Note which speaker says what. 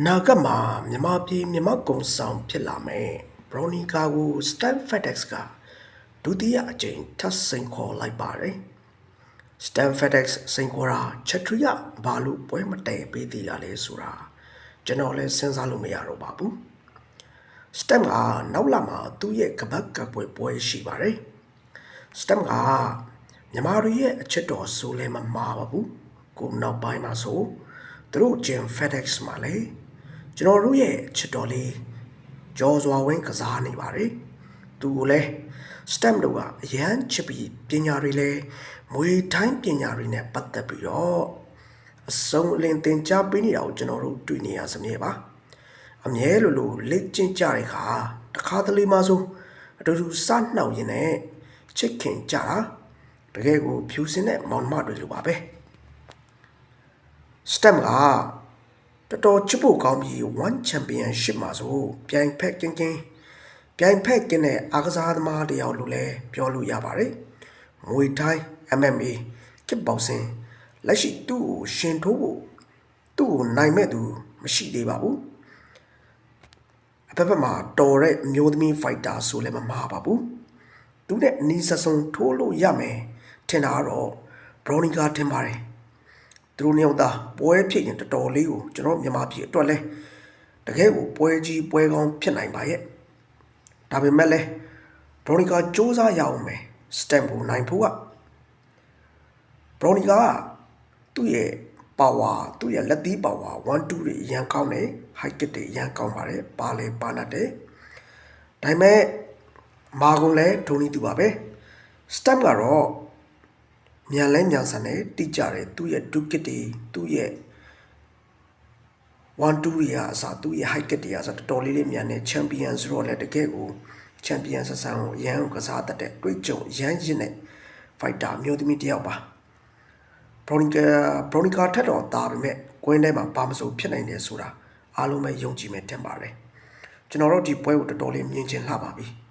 Speaker 1: အနာဂတ်မှာမြန်မာပြည်မြန်မာကုံဆောင်ဖြစ်လာမယ်ဘရိုနီကာကို Stan FedEx ကဒုတိယအကြိမ်ထပ်စိန်ခေါ်လိုက်ပါတယ် Stan FedEx စိန်ခေါ်တာချက်ထရီကဘာလို့ပွဲမတည့်ပေးသေးရလဲဆိုတာကျွန်တော်လည်းစဉ်းစားလို့မရတော့ပါဘူး Stan ကနောက်လာမှာသူ့ရဲ့ကပတ်ကပွဲပွဲရှိပါတယ် Stan ကမြန်မာတွေရဲ့အချက်တော်ဆိုလဲမမှားပါဘူးကိုနောက်ပိုင်းမှာဆိုသူတို့ဂျင် FedEx မှာလေ ကျွန်တော်တို့ရဲ့အချက်တော်လေးကြော်စွာဝင်းကစားနေပါတယ်သူကိုလည်း STEM တို့ကအရန်ချစ်ပြီးပညာတွေလည်းမွေတိုင်းပညာတွေနဲ့ပတ်သက်ပြီးတော့အစုံအလင်သင်ကြားပေးနေတာကိုကျွန်တော်တို့တွေ့နေရစမြဲပါအမြဲလိုလိုလက်ကျင့်ကြတဲ့ခါတခါတလေမှဆိုအတူတူစနှောက်ရင်လည်းချစ်ခင်ကြတာတကယ်ကိုဖြူစင်တဲ့မောင်နှမတွေလိုပါပဲ STEM က တော်တော်ချစ်ဖို့ကောင်းပြီး one championship မှာဆိုပြိုင်ဖက်ကင်းကင်းပြိုင်ဖက်ကင်းတဲ့အားကစားသမားတယောက်လို့လည်းပြောလို့ရပါတယ်။မွေတိုင်း MMA ကစ်ဘောက်ဆင်လက်ရှိသူ့ကိုရှင်ထိုးဖို့သူ့ကိုနိုင်မဲ့သူမရှိသေးပါဘူး။အဖက်ဖက်မှာတော်တဲ့အမျိုးသမီးဖိုက်တာဆိုလည်းမမှားပါဘူး။သူနဲ့အနီးစပ်ဆုံးထိုးလို့ရမယ်ထင်တာကတော့ဘရိုနီကာထင်ပါတယ်။ သူတို့နှစ်ယောက်သားပွဲဖြစ်ရင်တော်တော်လေးကိုကျွန်တော်မြန်မာပြည်အတွက်လဲတကယ်ကိုပွဲကြီးပွဲကောင်းဖြစ်နိုင်ပါရဲ့ဒါပေမဲ့လဲဘရိုနီကာစ조사ရအောင်မယ်စတမ်ဘူနိုင်ဖို့ကဘရိုနီကာကသူ့ရဲ့ပါဝါသူ့ရဲ့လက်သီးပါဝါ1 2တွေအရန်ကောင်းတယ် high kick တွေအရန်ကောင်းပါတယ်ပါလဲပါနတ်တယ်ဒါပေမဲ့မာကုန်လဲဒိုနီတူပါပဲစတမ်ကတော့ မြန်လဲမြန်ဆန်တယ်တိကျတယ်သူ့ရဲ့ဒုကစ်တွေသူ့ရဲ့1 2တွေကအစားသူ့ရဲ့ high kit တွေကအစားတော်တော်လေးလေးမြန်တယ်ချန်ပီယံဆိုတော့လည်းတကယ်ကိုချန်ပီယံဆဆန်ကိုအရန်ကိုကစားတတ်တဲ့တွေးကြုံရမ်းရင်းတဲ့ fighter မျိုးသမီးတစ်ယောက်ပါဘရိုနီကာဘရိုနီကာထက်တော့တာပေမဲ့ကွင်းထဲမှာဘာမဆိုဖြစ်နိုင်တယ်ဆိုတာအားလုံးပဲယုံကြည်မယ်တင်ပါတယ်ကျွန်တော်တို့ဒီပွဲကိုတော်တော်လေးမြင်ချင်လှပါပြီ။